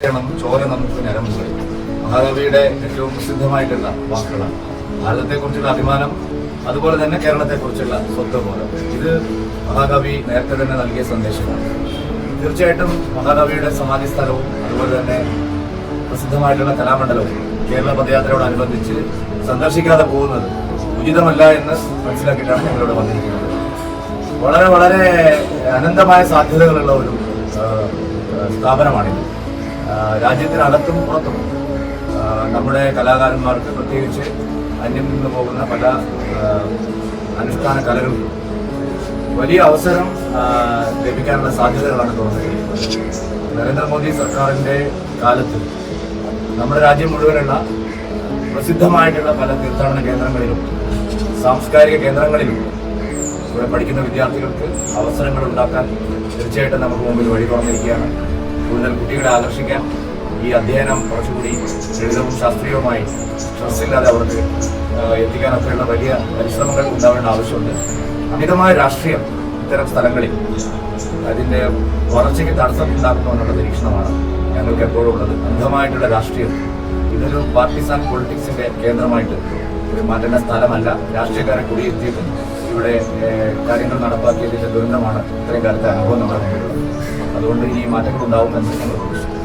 ചോര നമുക്ക് ഞരമ്പുകൾ മഹാകവിയുടെ ഏറ്റവും പ്രസിദ്ധമായിട്ടുള്ള വാക്കുകളാണ്. ഭാരതത്തെക്കുറിച്ചുള്ള അഭിമാനം അതുപോലെ തന്നെ കേരളത്തെക്കുറിച്ചുള്ള സ്വത്വബോധം ഇത് മഹാകവി നേരത്തെ തന്നെ നൽകിയ സന്ദേശമാണ്. തീർച്ചയായിട്ടും മഹാകവിയുടെ സമാധി സ്ഥലവും അതുപോലെ തന്നെ പ്രസിദ്ധമായിട്ടുള്ള കലാമണ്ഡലവും കേരള പദയാത്രയോടനുബന്ധിച്ച് സന്ദർശിക്കാതെ പോകുന്നത് ഉചിതമല്ല എന്ന് മനസ്സിലാക്കിയിട്ടാണ് ഞങ്ങളിവിടെ വന്നിരിക്കുന്നത്. വളരെ വളരെ അനന്തമായ സാധ്യതകളുള്ള ഒരു സ്ഥാപനമാണിത്. രാജ്യത്തിനകത്തും പുറത്തും നമ്മുടെ കലാകാരന്മാർക്ക് പ്രത്യേകിച്ച് അന്യം നിന്ന് പോകുന്ന പല അനുഷ്ഠാന കലകൾക്കും വലിയ അവസരം ലഭിക്കാനുള്ള സാധ്യതകളാണ് തോന്നുന്നത്. നരേന്ദ്രമോദി സർക്കാരിന്റെ കാലത്ത് നമ്മുടെ രാജ്യം മുഴുവനുള്ള പ്രസിദ്ധമായിട്ടുള്ള പല തീർത്ഥാടന കേന്ദ്രങ്ങളിലും സാംസ്കാരിക കേന്ദ്രങ്ങളിലും ഇവിടെ പഠിക്കുന്ന വിദ്യാർത്ഥികൾക്ക് അവസരങ്ങൾ ഉണ്ടാക്കാൻ തീർച്ചയായിട്ടും നമുക്ക് മുമ്പിൽ വഴി തുറന്നിരിക്കുകയാണ്. കൂടുതൽ കുട്ടികളെ ആകർഷിക്കാൻ ഈ അധ്യയനം കുറച്ചുകൂടി ലളിതവും ശാസ്ത്രീയവുമായി സ്ട്രെസ്സില്ലാതെ അവർക്ക് എത്തിക്കാനൊക്കെയുള്ള വലിയ പരിശ്രമങ്ങൾ ഉണ്ടാവേണ്ട ആവശ്യമുണ്ട്. അമിതമായ രാഷ്ട്രീയം ഇത്തരം സ്ഥലങ്ങളിൽ അതിന്റെ വളർച്ചയ്ക്ക് തടസ്സം ഉണ്ടാക്കുന്നു എന്നുള്ള നിരീക്ഷണമാണ് ഞങ്ങൾക്ക് എപ്പോഴും ഉള്ളത്. അന്ധമായിട്ടുള്ള രാഷ്ട്രീയം ഇതൊരു പാർട്ടിസാൻ പൊളിറ്റിക്സിന്റെ കേന്ദ്രമായിട്ട് ഒരു മാറ്റേണ്ട സ്ഥലമല്ല. രാഷ്ട്രീയക്കാരെ കുടിയിരുത്തിയിട്ട് ഇവിടെ കാര്യങ്ങൾ നടപ്പാക്കിയതിന്റെ ദുരന്തമാണ് ഇത്രയും കാലത്തെ അനുഭവം നമ്മുടെ അതുകൊണ്ട് ഈ മാറ്റങ്ങൾ ഉണ്ടാവുമെന്ന് ഞങ്ങൾ പ്രതീക്ഷിക്കുന്നു